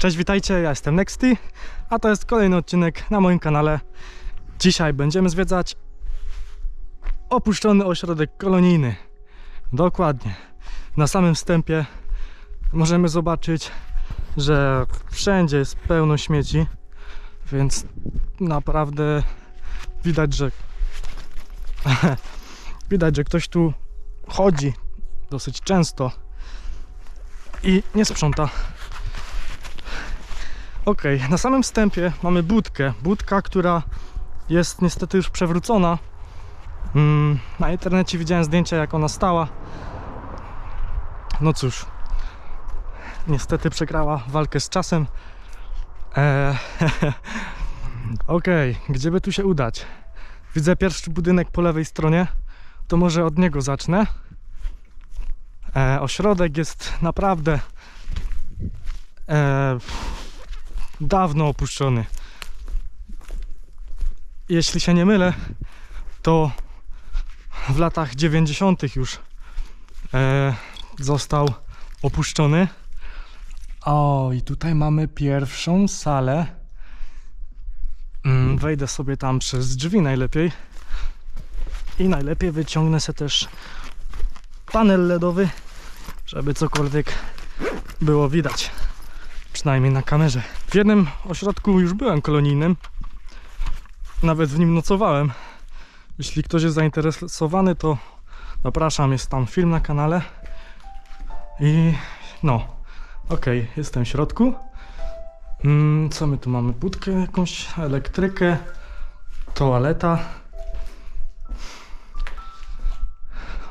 Cześć, witajcie, ja jestem Nexty, a to jest kolejny odcinek na moim kanale. Dzisiaj będziemy zwiedzać opuszczony ośrodek kolonijny. Dokładnie. Na samym wstępie możemy zobaczyć, że wszędzie jest pełno śmieci, więc naprawdę widać, że widać, że ktoś tu chodzi dosyć często i nie sprząta. Ok, na samym wstępie mamy budkę. Budka, która jest niestety już przewrócona. Mm, na internecie widziałem zdjęcia, jak ona stała. No cóż, niestety przegrała walkę z czasem. Eee, ok, gdzie by tu się udać? Widzę pierwszy budynek po lewej stronie. To może od niego zacznę. E, ośrodek jest naprawdę e, dawno opuszczony. Jeśli się nie mylę, to w latach 90. już e, został opuszczony. O, i tutaj mamy pierwszą salę. Mm, wejdę sobie tam przez drzwi najlepiej. I najlepiej wyciągnę sobie też panel LEDowy, żeby cokolwiek było widać. Przynajmniej na kamerze. W jednym ośrodku już byłem kolonijnym. Nawet w nim nocowałem. Jeśli ktoś jest zainteresowany, to zapraszam. Jest tam film na kanale. I no, ok, jestem w środku. Mm, co my tu mamy? Budkę jakąś, elektrykę, toaleta.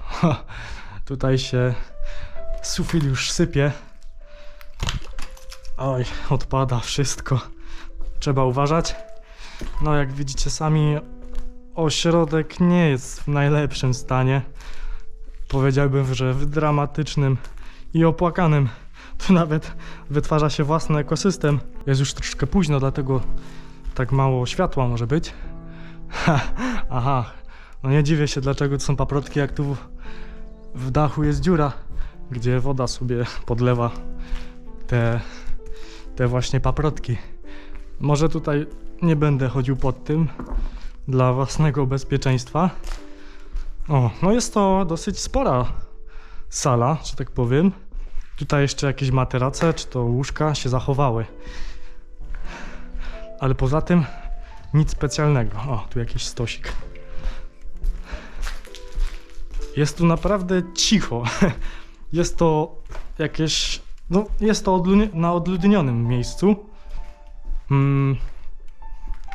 Ha, tutaj się sufit już sypie. Oj, odpada wszystko. Trzeba uważać. No, jak widzicie sami, ośrodek nie jest w najlepszym stanie. Powiedziałbym, że w dramatycznym i opłakanym. Tu nawet wytwarza się własny ekosystem. Jest już troszkę późno, dlatego tak mało światła może być. Ha, Aha, no nie dziwię się, dlaczego to są paprotki, jak tu w, w dachu jest dziura, gdzie woda sobie podlewa te te właśnie paprotki. Może tutaj nie będę chodził pod tym dla własnego bezpieczeństwa. O, no jest to dosyć spora sala, że tak powiem. Tutaj jeszcze jakieś materace czy to łóżka się zachowały. Ale poza tym nic specjalnego. O, tu jakiś stosik. Jest tu naprawdę cicho. Jest to jakieś no, jest to odlu- na odludnionym miejscu. Mm,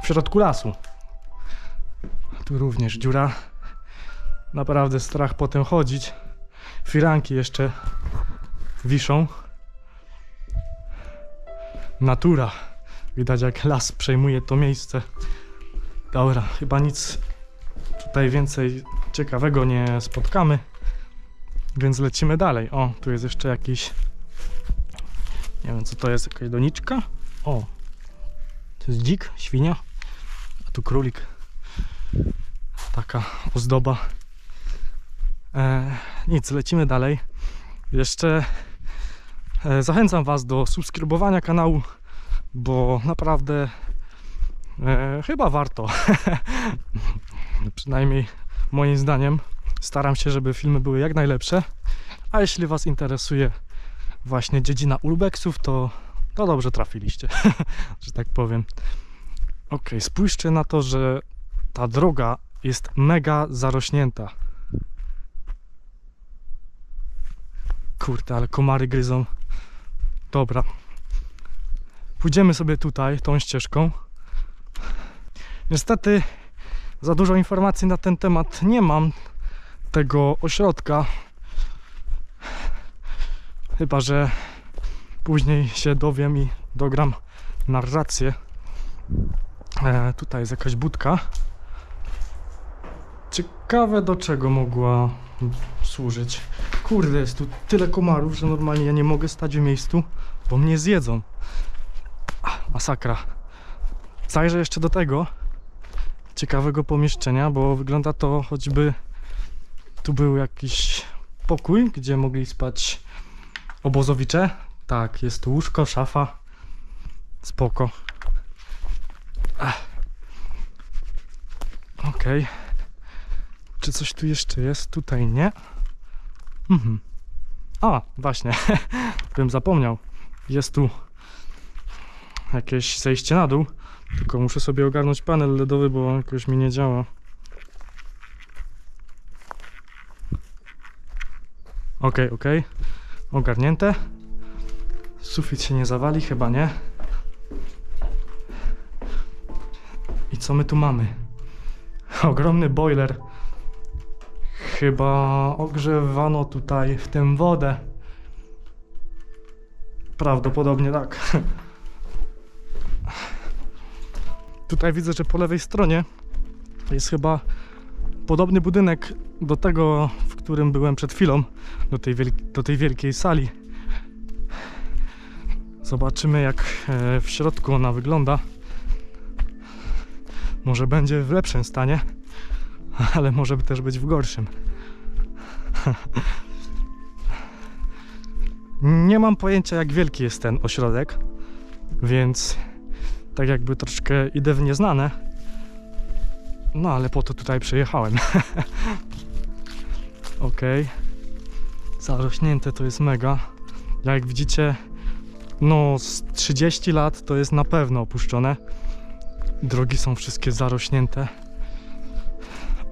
w środku lasu. Tu również dziura. Naprawdę strach potem chodzić. Firanki jeszcze wiszą. Natura. Widać jak las przejmuje to miejsce. Dobra, chyba nic tutaj więcej ciekawego nie spotkamy. Więc lecimy dalej. O, tu jest jeszcze jakiś nie wiem co to jest, jakaś doniczka? O, to jest dzik, świnia, a tu królik. Taka ozdoba. E, nic, lecimy dalej. Jeszcze e, zachęcam Was do subskrybowania kanału, bo naprawdę e, chyba warto. Przynajmniej moim zdaniem. Staram się, żeby filmy były jak najlepsze. A jeśli Was interesuje właśnie dziedzina urbexów, to, to dobrze trafiliście, że tak powiem. Ok, spójrzcie na to, że ta droga jest mega zarośnięta. Kurde, ale komary gryzą. Dobra. Pójdziemy sobie tutaj, tą ścieżką. Niestety za dużo informacji na ten temat nie mam tego ośrodka, Chyba, że później się dowiem i dogram narrację. E, tutaj jest jakaś budka. Ciekawe do czego mogła służyć. Kurde, jest tu tyle komarów, że normalnie ja nie mogę stać w miejscu, bo mnie zjedzą. Masakra. Zajrzę jeszcze do tego ciekawego pomieszczenia, bo wygląda to choćby tu był jakiś pokój, gdzie mogli spać Obozowicze? Tak, jest tu łóżko, szafa. Spoko. Okej. Czy coś tu jeszcze jest? Tutaj nie. Mhm. A, właśnie. Bym zapomniał. Jest tu jakieś zejście na dół. Tylko muszę sobie ogarnąć panel LEDowy, bo jakoś mi nie działa. Okej, okej. Ogarnięte. Sufit się nie zawali, chyba nie. I co my tu mamy? Ogromny boiler. Chyba ogrzewano tutaj w tym wodę. Prawdopodobnie tak. Tutaj widzę, że po lewej stronie jest chyba podobny budynek do tego, w którym byłem przed chwilą, do tej, do tej wielkiej sali. Zobaczymy, jak e, w środku ona wygląda. Może będzie w lepszym stanie, ale może też być w gorszym. Nie mam pojęcia, jak wielki jest ten ośrodek, więc tak jakby troszkę idę w nieznane. No ale po to tutaj przyjechałem. Okej. Zarośnięte to jest mega. Jak widzicie, no z 30 lat to jest na pewno opuszczone. Drogi są wszystkie zarośnięte.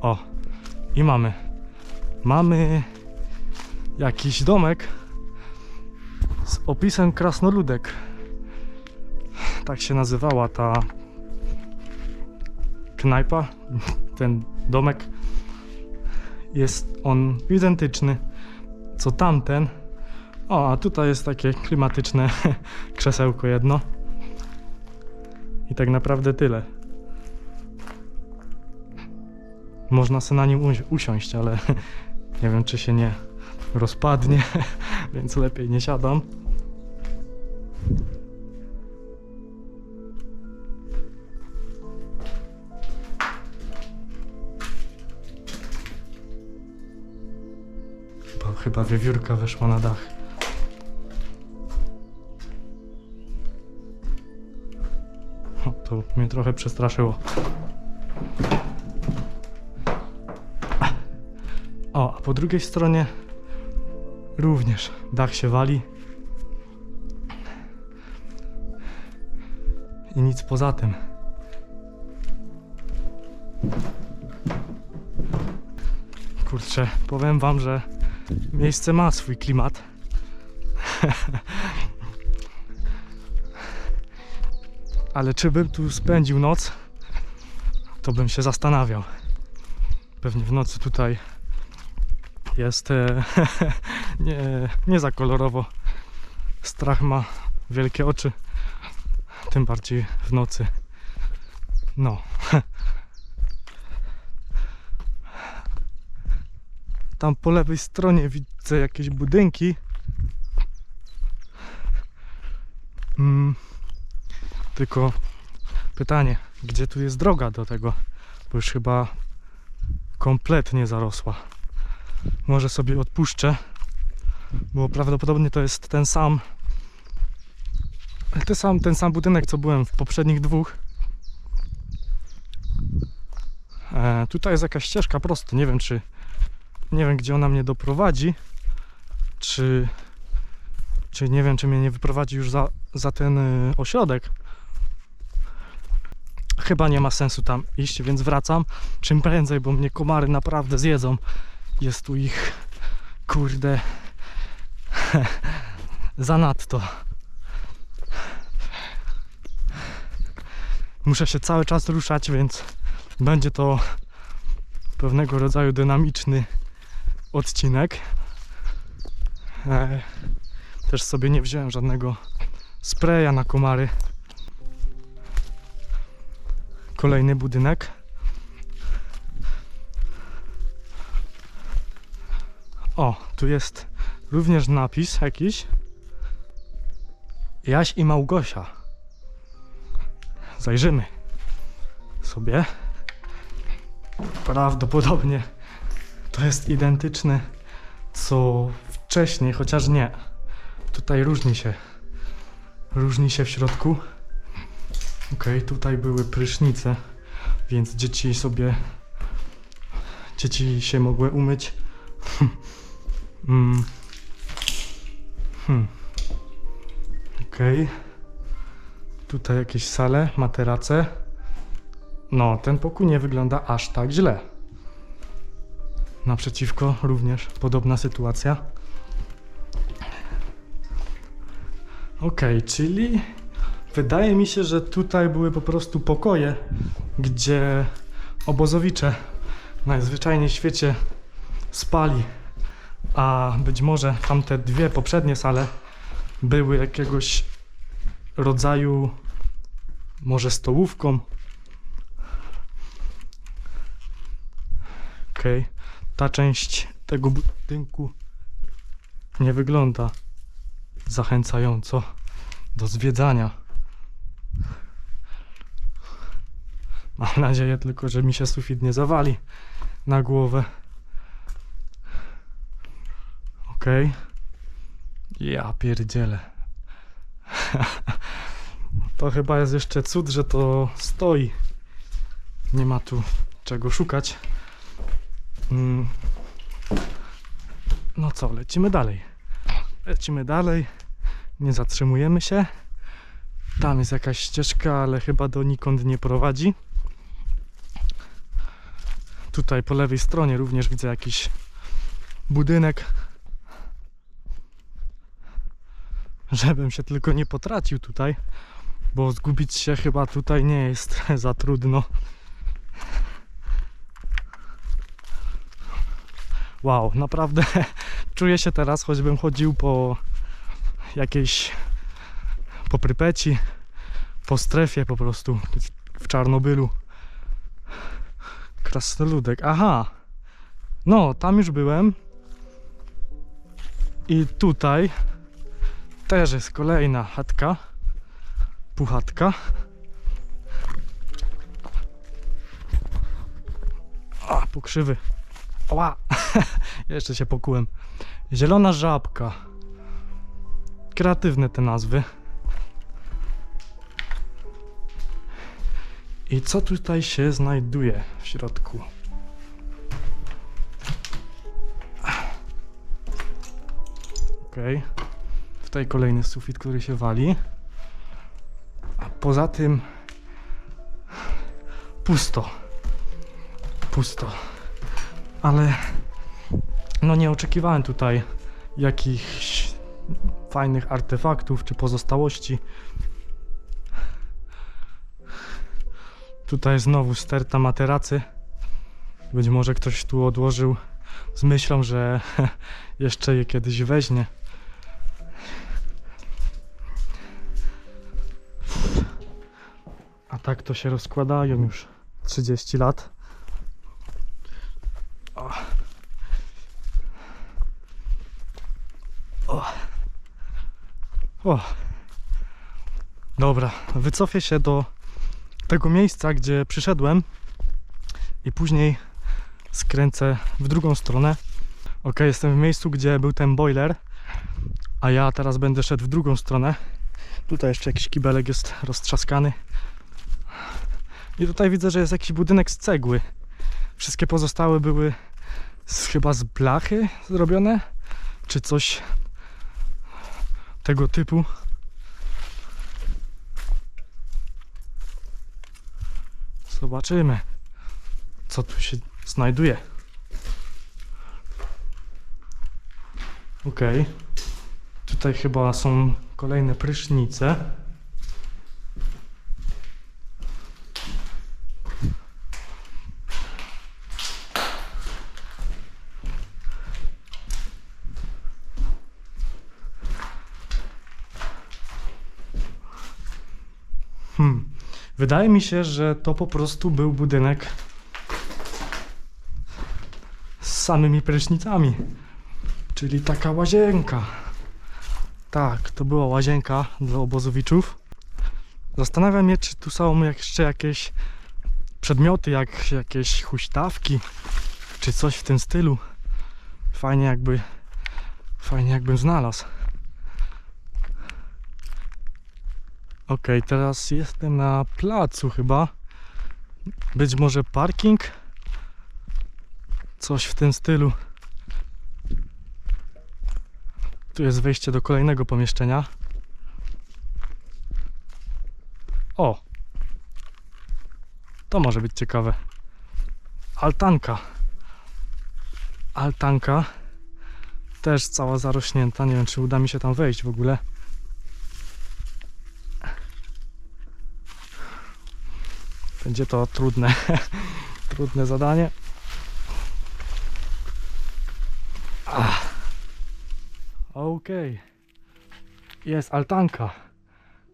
O, i mamy. Mamy jakiś domek z opisem krasnoludek. Tak się nazywała ta knajpa, ten domek. Jest on identyczny co tamten. O, a tutaj jest takie klimatyczne krzesełko jedno. I tak naprawdę tyle. Można sobie na nim usi- usiąść, ale nie wiem, czy się nie rozpadnie, więc lepiej nie siadam. Chyba, wiewiórka weszła na dach. O, to mnie trochę przestraszyło. O, a po drugiej stronie również dach się wali. I nic poza tym. Kurczę, powiem wam, że miejsce ma swój klimat. Ale czy bym tu spędził noc, to bym się zastanawiał. Pewnie w nocy tutaj jest e, nie, nie za kolorowo. Strach ma wielkie oczy, tym bardziej w nocy. No. Tam po lewej stronie widzę jakieś budynki. Mm, tylko pytanie, gdzie tu jest droga do tego? Bo już chyba kompletnie zarosła. Może sobie odpuszczę, bo prawdopodobnie to jest ten sam ten sam, ten sam budynek, co byłem w poprzednich dwóch. E, tutaj jest jakaś ścieżka prosto. Nie wiem, czy nie wiem, gdzie ona mnie doprowadzi. Czy, czy nie wiem, czy mnie nie wyprowadzi już za, za ten y, ośrodek. Chyba nie ma sensu tam iść, więc wracam czym prędzej, bo mnie komary naprawdę zjedzą. Jest tu ich, kurde, zanadto. Muszę się cały czas ruszać, więc będzie to pewnego rodzaju dynamiczny odcinek. E, też sobie nie wziąłem żadnego spraya na komary. Kolejny budynek. O, tu jest również napis jakiś. Jaś i Małgosia. Zajrzymy sobie. Prawdopodobnie to jest identyczne co wcześniej, chociaż nie. Tutaj różni się. Różni się w środku. Okej, tutaj były prysznice, więc dzieci sobie. Dzieci się mogły umyć. mm. hmm. Okej. Tutaj jakieś sale, materace. No, ten pokój nie wygląda aż tak źle. Naprzeciwko również podobna sytuacja. Okej, czyli wydaje mi się, że tutaj były po prostu pokoje, gdzie obozowicze najzwyczajniej w świecie spali, a być może tamte dwie poprzednie sale były jakiegoś rodzaju może stołówką. Okej, ta część tego budynku nie wygląda zachęcająco do zwiedzania. Mam nadzieję tylko, że mi się sufit nie zawali na głowę. Okej. Ja pierdzielę. to chyba jest jeszcze cud, że to stoi. Nie ma tu czego szukać. Mm. No co, lecimy dalej. Lecimy dalej. Nie zatrzymujemy się. Tam jest jakaś ścieżka, ale chyba donikąd nie prowadzi. Tutaj po lewej stronie również widzę jakiś budynek. Żebym się tylko nie potracił tutaj, bo zgubić się chyba tutaj nie jest za trudno. Wow, naprawdę czuję się teraz, choćbym chodził po jakiejś po Prypeci, po strefie po prostu w Czarnobylu. Krasnoludek, aha. No, tam już byłem. I tutaj też jest kolejna chatka. Puchatka. A, pokrzywy. Oła! Jeszcze się pokułem. Zielona żabka. Kreatywne te nazwy. I co tutaj się znajduje w środku? Okej. Tutaj kolejny sufit, który się wali. A poza tym pusto. Pusto. Ale no nie oczekiwałem tutaj jakichś fajnych artefaktów czy pozostałości. Tutaj znowu sterta materacy. Być może ktoś tu odłożył z myślą, że jeszcze je kiedyś weźmie. A tak to się rozkładają już 30 lat. O. O. Dobra, wycofię się do tego miejsca, gdzie przyszedłem i później skręcę w drugą stronę. Ok, jestem w miejscu, gdzie był ten boiler, a ja teraz będę szedł w drugą stronę. Tutaj jeszcze jakiś kibelek jest roztrzaskany. I tutaj widzę, że jest jakiś budynek z cegły. Wszystkie pozostałe były z, chyba z blachy zrobione, czy coś tego typu. Zobaczymy, co tu się znajduje. Ok. Tutaj chyba są kolejne prysznice. Hmm. Wydaje mi się, że to po prostu był budynek z samymi prysznicami. Czyli taka łazienka. Tak, to była łazienka dla obozowiczów. Zastanawiam się, czy tu są jeszcze jakieś przedmioty, jak jakieś huśtawki, czy coś w tym stylu. Fajnie jakby, fajnie jakbym znalazł. Okej, teraz jestem na placu chyba. Być może parking? Coś w tym stylu. Tu jest wejście do kolejnego pomieszczenia. O! To może być ciekawe. Altanka. Altanka. Też cała zarośnięta. Nie wiem, czy uda mi się tam wejść w ogóle. Będzie to trudne. trudne zadanie. Ach. Okej. Jest altanka.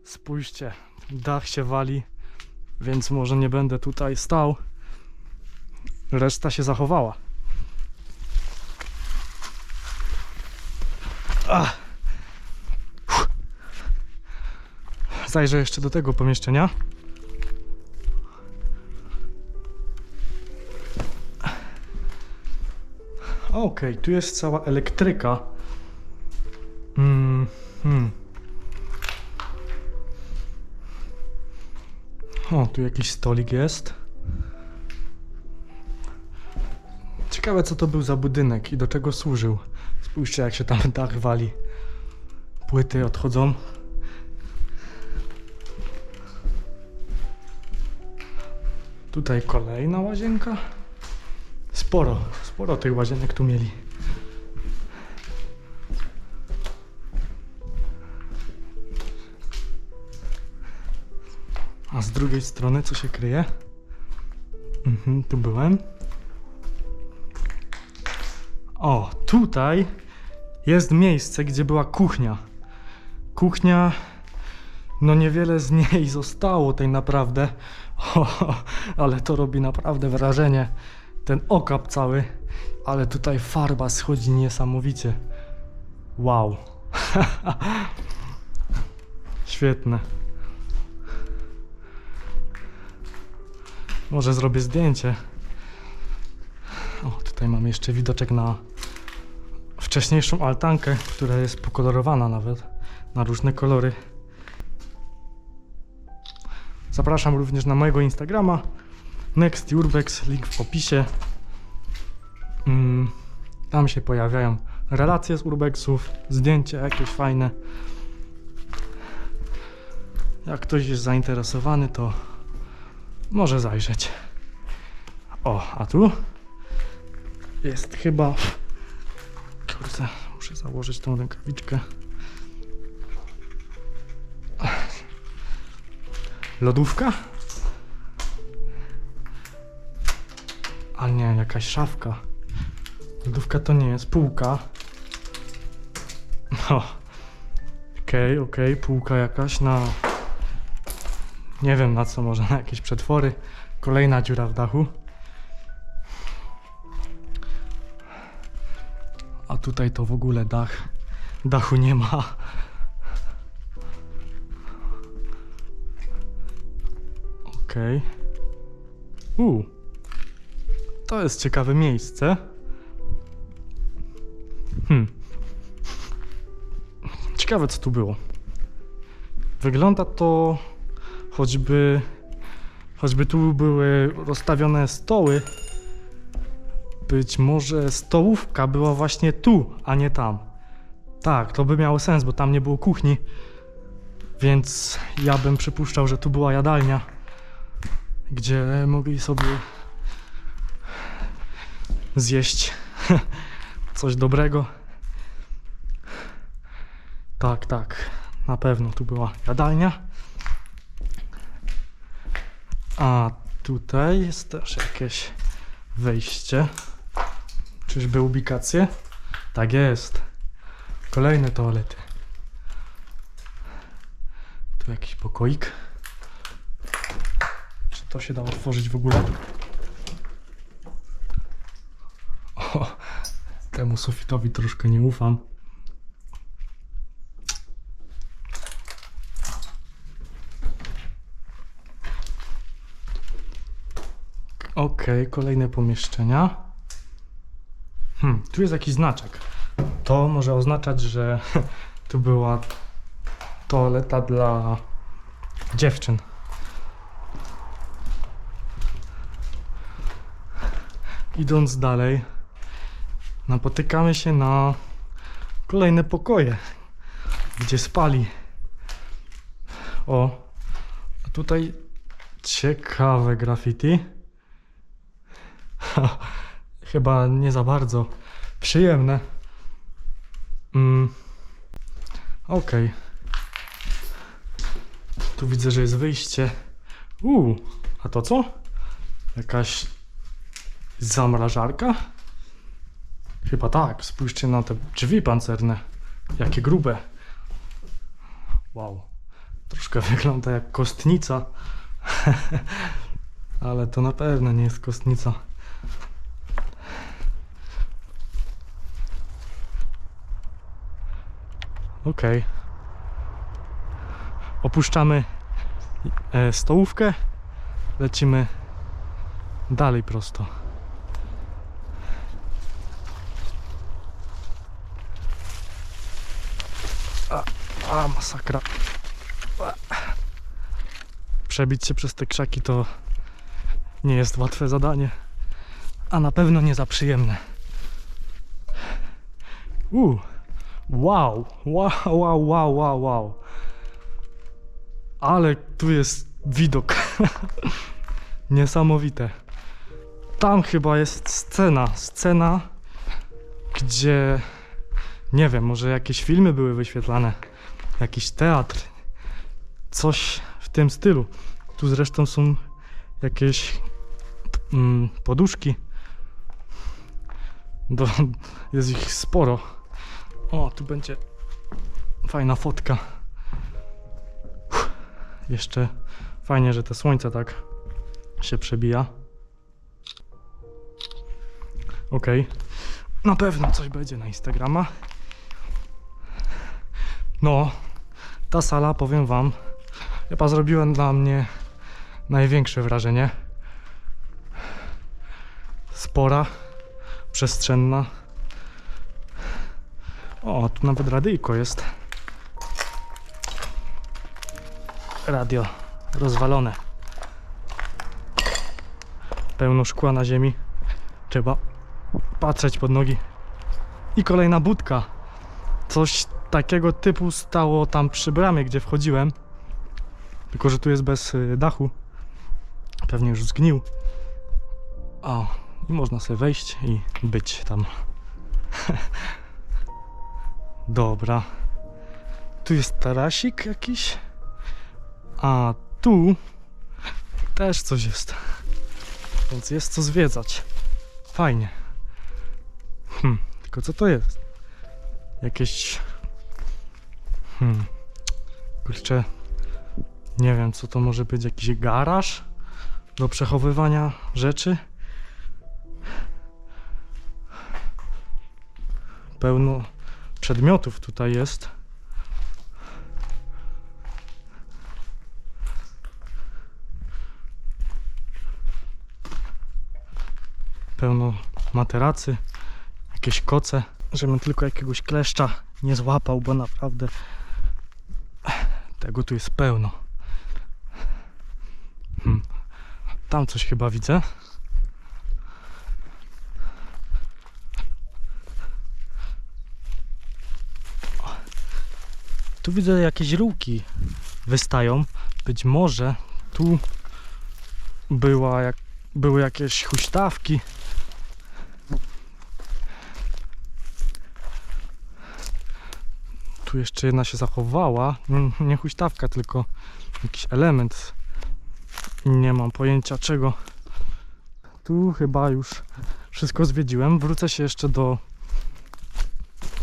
Spójrzcie, dach się wali, więc może nie będę tutaj stał. Reszta się zachowała. Ach. Zajrzę jeszcze do tego pomieszczenia. Okej, tu jest cała elektryka. Mm, hmm. O, tu jakiś stolik jest. Ciekawe, co to był za budynek i do czego służył. Spójrzcie, jak się tam dach wali. Płyty odchodzą. Tutaj kolejna łazienka. Sporo, sporo tych łazienek tu mieli. A z drugiej strony co się kryje? Mhm, tu byłem. O, tutaj jest miejsce, gdzie była kuchnia. Kuchnia, no niewiele z niej zostało tej naprawdę. O, ale to robi naprawdę wrażenie. Ten okap cały, ale tutaj farba schodzi niesamowicie. Wow. Świetne. Może zrobię zdjęcie. O, tutaj mam jeszcze widoczek na wcześniejszą altankę, która jest pokolorowana nawet na różne kolory. Zapraszam również na mojego Instagrama Next Urbex, link w opisie. Mm, tam się pojawiają relacje z Urbexów, zdjęcia jakieś fajne. Jak ktoś jest zainteresowany, to może zajrzeć. O, a tu jest chyba. Kurde, muszę założyć tą rękawiczkę. Lodówka? A nie, jakaś szafka. Lodówka to nie jest, półka. No. Okej, okej, półka jakaś na... Nie wiem na co, może na jakieś przetwory. Kolejna dziura w dachu. A tutaj to w ogóle dach. Dachu nie ma. Okej. U. To jest ciekawe miejsce. Ciekawe co tu było. Wygląda to choćby choćby tu były rozstawione stoły. Być może stołówka była właśnie tu, a nie tam. Tak, to by miało sens, bo tam nie było kuchni. Więc ja bym przypuszczał, że tu była jadalnia, gdzie mogli sobie zjeść coś dobrego. Tak, tak, na pewno tu była jadalnia. A tutaj jest też jakieś wejście. Czyżby ubikacje? Tak jest. Kolejne toalety. Tu jakiś pokoik. Czy to się da otworzyć w ogóle? O, temu sufitowi troszkę nie ufam. Okej, kolejne pomieszczenia. Hmm, tu jest jakiś znaczek. To może oznaczać, że tu była toaleta dla dziewczyn. Idąc dalej, napotykamy się na kolejne pokoje, gdzie spali. O, a tutaj ciekawe graffiti. Chyba nie za bardzo przyjemne. Mm. Okej. Tu widzę, że jest wyjście. Uuu, a to co? Jakaś zamrażarka? Chyba tak. Spójrzcie na te drzwi pancerne. Jakie grube. Wow. Troszkę wygląda jak kostnica. Ale to na pewno nie jest kostnica. Okej. Opuszczamy e, stołówkę. Lecimy dalej prosto. A, a masakra. Przebić się przez te krzaki to nie jest łatwe zadanie, a na pewno nie za przyjemne. Uuu. Wow, wow, wow, wow, wow, wow. Ale tu jest widok. Niesamowite. Tam chyba jest scena. Scena, gdzie nie wiem, może jakieś filmy były wyświetlane, jakiś teatr, coś w tym stylu. Tu zresztą są jakieś mm, poduszki. Do, jest ich sporo. O, tu będzie fajna fotka. Uff, Jeszcze fajnie, że to słońce tak się przebija. Okej. Na pewno coś będzie na Instagrama. No, ta sala, powiem wam, chyba zrobiła dla mnie największe wrażenie. Spora, przestrzenna. O, tu nawet radyjko jest. Radio rozwalone. Pełno szkła na ziemi. Trzeba patrzeć pod nogi. I kolejna budka. Coś takiego typu stało tam przy bramie, gdzie wchodziłem. Tylko, że tu jest bez y, dachu. Pewnie już zgnił. O, i można sobie wejść i być tam. Dobra. Tu jest tarasik jakiś. A tu też coś jest. Więc jest co zwiedzać. Fajnie. Hmm, tylko co to jest? Jakieś. Hmm. Kurczę. Nie wiem, co to może być. Jakiś garaż do przechowywania rzeczy. Pełno przedmiotów tutaj jest. Pełno materacy, jakieś koce, żebym tylko jakiegoś kleszcza nie złapał, bo naprawdę tego tu jest pełno. Hmm. Tam coś chyba widzę. Tu widzę jakieś rółki wystają. Być może tu była jak, były jakieś huśtawki. Tu jeszcze jedna się zachowała. Nie- huśtawka, tylko jakiś element. Nie mam pojęcia czego. Tu chyba już wszystko zwiedziłem. Wrócę się jeszcze do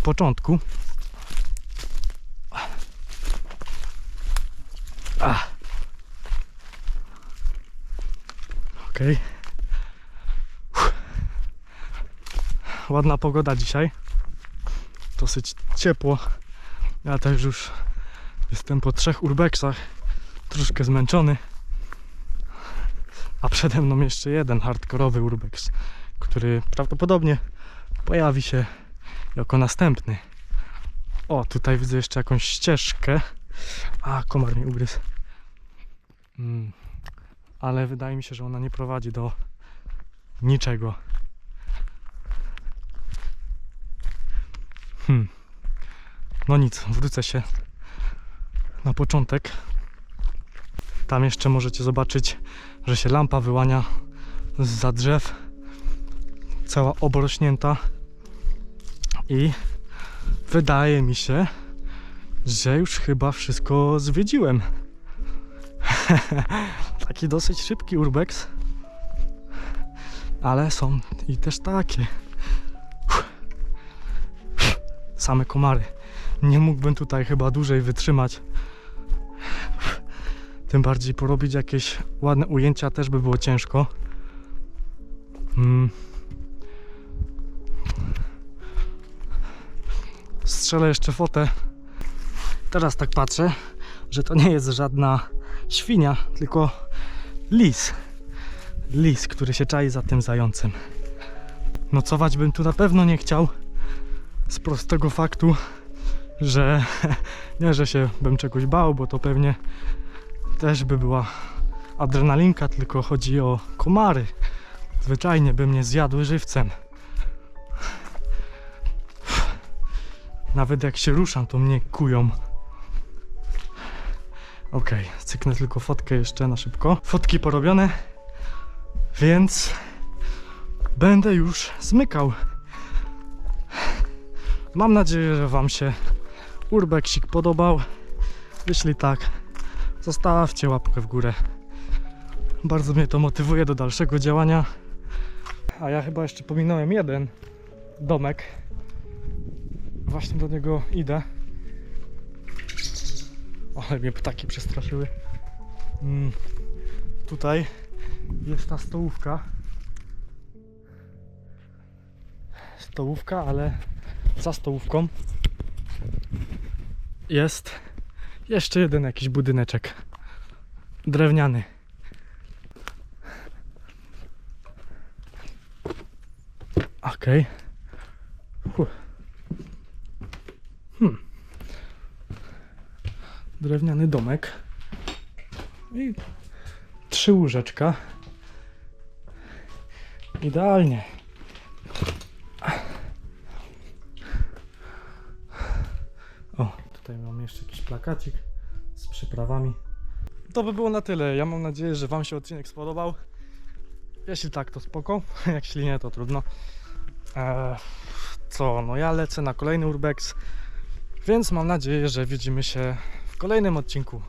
początku. Ach. Uff. Ładna pogoda dzisiaj. Dosyć ciepło. Ja też już jestem po trzech urbexach. Troszkę zmęczony. A przede mną jeszcze jeden hardkorowy urbex, który prawdopodobnie pojawi się jako następny. O, tutaj widzę jeszcze jakąś ścieżkę. A, komar mi ugryzł. Ale wydaje mi się, że ona nie prowadzi do niczego. Hmm. No nic, wrócę się na początek. Tam jeszcze możecie zobaczyć, że się lampa wyłania za drzew, cała obrośnięta i wydaje mi się, że już chyba wszystko zwiedziłem. Taki dosyć szybki urbex, ale są i też takie. Same komary. Nie mógłbym tutaj chyba dłużej wytrzymać. Tym bardziej porobić jakieś ładne ujęcia też by było ciężko. Mm. Strzelę jeszcze fotę. Teraz tak patrzę, że to nie jest żadna świnia, tylko lis. Lis, który się czai za tym zającem. Nocować bym tu na pewno nie chciał. Z prostego faktu, że nie, że się bym czegoś bał, bo to pewnie też by była adrenalinka, tylko chodzi o komary. Zwyczajnie by mnie zjadły żywcem. Nawet jak się ruszam, to mnie kują. Ok, cyknę tylko fotkę jeszcze na szybko. Fotki porobione, więc będę już zmykał. Mam nadzieję, że Wam się urbeksik podobał. Jeśli tak, zostawcie łapkę w górę. Bardzo mnie to motywuje do dalszego działania. A ja chyba jeszcze pominąłem jeden domek. Właśnie do niego idę. Ale mnie ptaki przestraszyły. Mm. Tutaj jest ta stołówka. Stołówka, ale za stołówką jest jeszcze jeden jakiś budyneczek drewniany. Okej. Huh. Hmm. Drewniany domek. I trzy łóżeczka. Idealnie. O, tutaj mam jeszcze jakiś plakacik z przyprawami. To by było na tyle. Ja mam nadzieję, że Wam się odcinek spodobał. Jeśli tak, to spoko. Jeśli nie, to trudno. Eee, co, no ja lecę na kolejny Urbex, więc mam nadzieję, że widzimy się w kolejnym odcinku